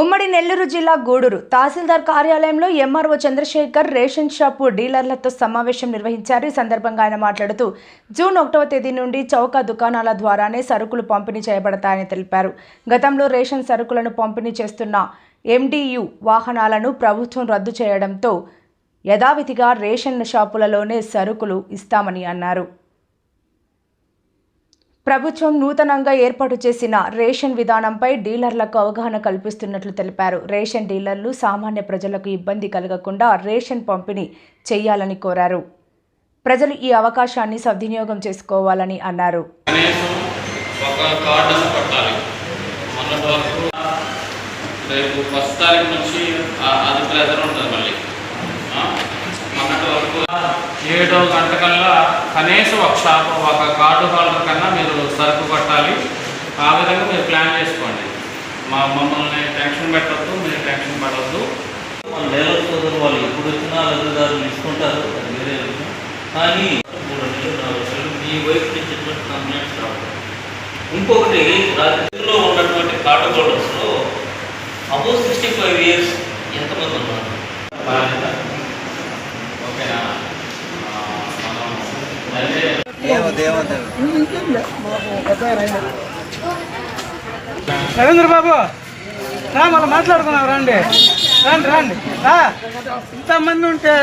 ఉమ్మడి నెల్లూరు జిల్లా గూడూరు తహసీల్దార్ కార్యాలయంలో ఎంఆర్ఓ చంద్రశేఖర్ రేషన్ షాపు డీలర్లతో సమావేశం నిర్వహించారు. ఈ సందర్భంగా ఆయన మాట్లాడుతూ జూన్ ఒకటవ తేదీ నుండి చౌక దుకాణాల ద్వారానే సరుకులు పంపిణీ చేయబడతాయని తెలిపారు. గతంలో రేషన్ సరుకులను పంపిణీ చేస్తున్న ఎండియు వాహనాలను ప్రభుత్వం రద్దు చేయడంతో యథావిధిగా రేషన్ షాపులలోనే సరుకులు ఇస్తామని అన్నారు. ప్రభుత్వం నూతనంగా ఏర్పాటు చేసిన రేషన్ విధానంపై డీలర్లకు అవగాహన కల్పిస్తున్నట్లు తెలిపారు. రేషన్ డీలర్లు సామాన్య ప్రజలకు ఇబ్బంది కలగకుండా రేషన్ పంపిణీ చేయాలని కోరారు. ప్రజలు ఈ అవకాశాన్ని సద్వినియోగం చేసుకోవాలని అన్నారు. రేపు ఫస్ట్ తారీఖు నుంచి అది ప్రెజర్ ఉంటుంది మళ్ళీ. ఆ? ఏడో గంట కల్లా కనీసం ఒక షాప్ ఒక కార్డు హోల్డర్ కన్నా మీరు సరుకు కొట్టాలి. ఆ విధంగా మీరు ప్లాన్ చేసుకోండి. మా మమ్మల్ని టెన్షన్ పెట్టద్దు మీరు టెన్షన్ పడవద్దు లేబర్ సోదరు వాళ్ళు ఎప్పుడు వచ్చినా లబ్ధిదారులు తీసుకుంటారు అది వేరే విషయం. కానీ మూడు నెలలు నాలుగు నెలలు మీ వైపు నుంచి ఎటువంటి కంప్లైంట్స్ రావు. ఇంకొకటి రాత్రిలో ఉన్నటువంటి కార్డు హోల్డర్స్లో అబౌ సిక్స్టీ ఫైవ్ ఇయర్స్ ఎంతమంది ఉన్నారు బాధ్యత ఓకేనా ఆ, మనం అయితే రవీంద్ర బాబు రా మళ్ళీ మాట్లాడుకున్నాం రండి. రండి రండి. రా. ఇంతమంది ఉంటే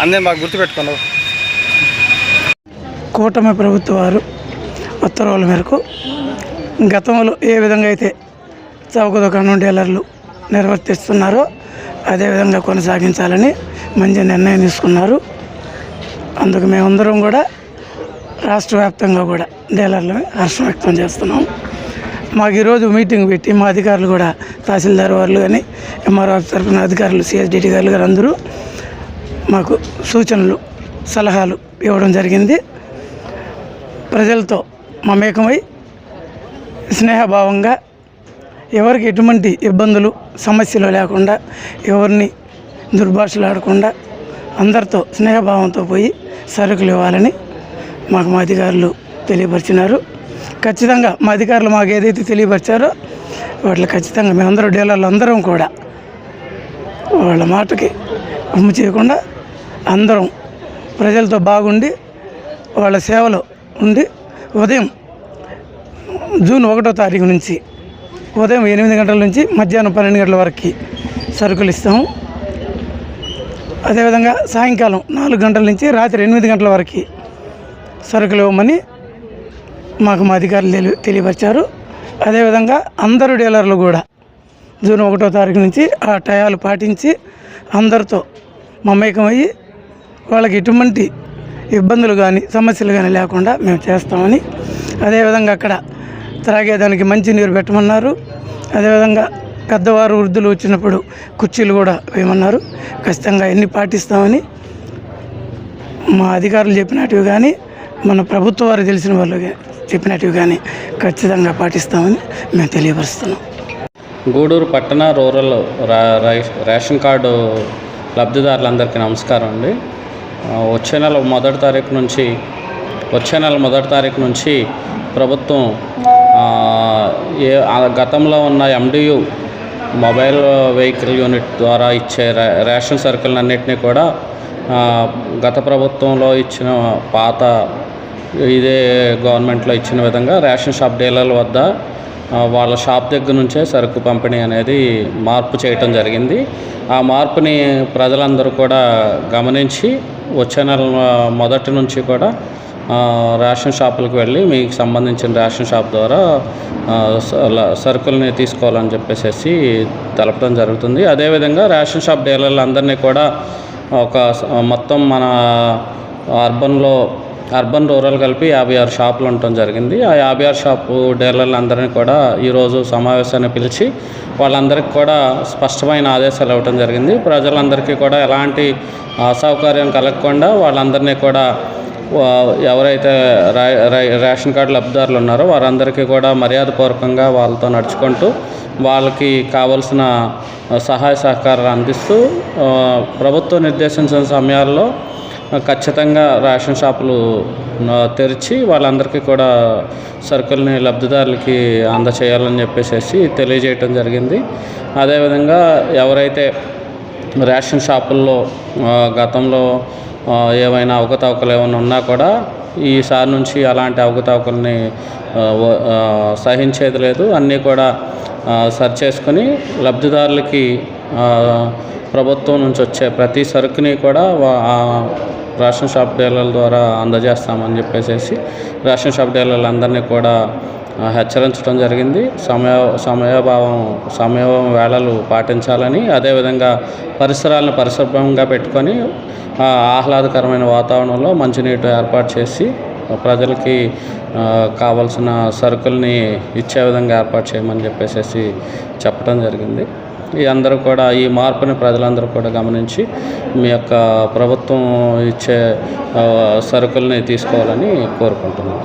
అందరిని బాగా గుర్తుపెట్టుకున్నావు కూటమి ప్రభుత్వ వారు ఉత్తర్వుల మేరకు గతంలో ఏ విధంగా అయితే చౌక దుకాణం డీలర్లు నిర్వర్తిస్తున్నారో అదేవిధంగా కొనసాగించాలని మంచి నిర్ణయం తీసుకున్నారు. అందుకు మేమందరం కూడా రాష్ట్ర వ్యాప్తంగా కూడా డీలర్లు హర్షం వ్యక్తం చేస్తున్నాం. మాకు ఈరోజు మీటింగ్ పెట్టి మా అధికారులు కూడా తహసీల్దార్ వాళ్ళు కానీ ఎంఆర్ఓ తరఫున అధికారులు సిఎస్డిటి గారు గారు అందరూ మాకు సూచనలు సలహాలు ఇవ్వడం జరిగింది. ప్రజలతో మమేకమై స్నేహభావంగా ఎవరికి ఎటువంటి ఇబ్బందులు సమస్యలు లేకుండా ఎవరిని దుర్భాషలు ఆడకుండా అందరితో స్నేహభావంతో పోయి సరుకులు ఇవ్వాలని మాకు మా అధికారులు తెలియపరిచినారు. ఖచ్చితంగా మా అధికారులు మాకు ఏదైతే తెలియపరిచారో వాటిలో ఖచ్చితంగా మేమందరూ డీలర్లు అందరం కూడా వాళ్ళ మాటకి ఉమ్ము చేయకుండా అందరం ప్రజలతో బాగుండి వాళ్ళ సేవలో ఉండి ఉదయం జూన్ ఒకటో తారీఖు నుంచి ఉదయం ఎనిమిది గంటల నుంచి మధ్యాహ్నం పన్నెండు గంటల వరకు సరుకులు ఇస్తాము. అదేవిధంగా సాయంకాలం నాలుగు గంటల నుంచి రాత్రి ఎనిమిది గంటల వరకు సరుకులు ఇవ్వమని మాకు మా అధికారులు తెలి తెలియపరిచారు. అదేవిధంగా అందరు డీలర్లు కూడా జూన్ ఒకటో తారీఖు నుంచి ఆ టయాలు పాటించి అందరితో మమేకమయ్యి వాళ్ళకి ఎటువంటి ఇబ్బందులు కానీ సమస్యలు కానీ లేకుండా మేము చేస్తామని అదేవిధంగా అక్కడ త్రాగేదానికి మంచి నీరు పెట్టమన్నారు. అదేవిధంగా పెద్దవారు వృద్ధులు వచ్చినప్పుడు కుర్చీలు కూడా వేయమన్నారు. ఖచ్చితంగా ఎన్ని పాటిస్తామని మా అధికారులు చెప్పినట్టు కానీ మన ప్రభుత్వ వారు తెలిసిన వాళ్ళు గా- చెప్పినట్టు కానీ ఖచ్చితంగా పాటిస్తామని మేము తెలియపరుస్తున్నాం. గూడూరు పట్టణ రూరల్ రా- రేషన్ కార్డు లబ్ధిదారులందరికీ నమస్కారం అండి. వచ్చే నెల మొదటి తారీఖు నుంచి వచ్చే నెల మొదటి తారీఖు నుంచి ప్రభుత్వం ఏ గతంలో ఉన్న ఎండియు మొబైల్ వెహికల్ యూనిట్ ద్వారా ఇచ్చే రేషన్ సరుకులన్నింటినీ కూడా గత ప్రభుత్వంలో ఇచ్చిన పాత ఇదే గవర్నమెంట్లో ఇచ్చిన విధంగా రేషన్ షాప్ డీలర్ల వద్ద వాళ్ళ షాప్ దగ్గర నుంచే సరుకు పంపిణీ అనేది మార్పు చేయటం జరిగింది. ఆ మార్పుని ప్రజలందరూ కూడా గమనించి వచ్చే నెల మొదటి నుంచి కూడా రేషన్ షాపులకు వెళ్ళి మీకు సంబంధించిన రేషన్ షాప్ ద్వారా సరుకుల్ని తీసుకోవాలని చెప్పేసి తెలపడం జరుగుతుంది. అదేవిధంగా రేషన్ షాప్ డీలర్లందరినీ కూడా ఒక మొత్తం మన అర్బన్లో అర్బన్ రూరల్ కలిపి యాభై ఆరు షాపులు ఉండటం జరిగింది. ఆ యాభై ఆరు షాపు డీలర్లందరినీ కూడా ఈరోజు సమావేశాన్ని పిలిచి వాళ్ళందరికీ కూడా స్పష్టమైన ఆదేశాలు ఇవ్వటం జరిగింది. ప్రజలందరికీ కూడా ఎలాంటి అసౌకర్యం కలగకుండా వాళ్ళందరినీ కూడా ఎవరైతే రేషన్ కార్డు లబ్ధిదారులు ఉన్నారో వారందరికీ కూడా మర్యాదపూర్వకంగా వాళ్ళతో నడుచుకుంటూ వాళ్ళకి కావలసిన సహాయ సహకారాలు అందిస్తూ ప్రభుత్వం నిర్దేశించిన సమయాల్లో ఖచ్చితంగా రేషన్ షాపులు తెరిచి వాళ్ళందరికీ కూడా సరుకుల్ని లబ్ధిదారులకి అందచేయాలని చెప్పేసి తెలియజేయటం జరిగింది. అదేవిధంగా ఎవరైతే రేషన్ షాపుల్లో గతంలో ఏమైనా అవకతవకలు ఏమైనా ఉన్నా కూడా ఈసారి నుంచి అలాంటి అవకతవకల్ని సహించేది లేదు. అన్నీ కూడా సర్చ్ సరి చేసుకొని లబ్ధిదారులకి ప్రభుత్వం నుంచి వచ్చే ప్రతి సరుకుని కూడా రేషన్ షాప్ డీలర్ల ద్వారా అందజేస్తామని చెప్పేసి రేషన్ షాప్ డీలర్లందరినీ కూడా హెచ్చరించడం జరిగింది. సమయ సమయభావం సమయ వేళలు పాటించాలని అదేవిధంగా పరిసరాలను పరిశుభ్రంగా పెట్టుకొని ఆహ్లాదకరమైన వాతావరణంలో మంచినీటి ఏర్పాటు చేసి ప్రజలకి కావలసిన కావాల్సిన సరుకుల్ని ఇచ్చే విధంగా ఏర్పాటు చేయమని చెప్పేసి చెప్పడం జరిగింది. ఈ అందరూ కూడా ఈ మార్పుని ప్రజలందరూ కూడా గమనించి మీ యొక్క ప్రభుత్వం ఇచ్చే సరుకుల్ని తీసుకోవాలని కోరుకుంటున్నాను.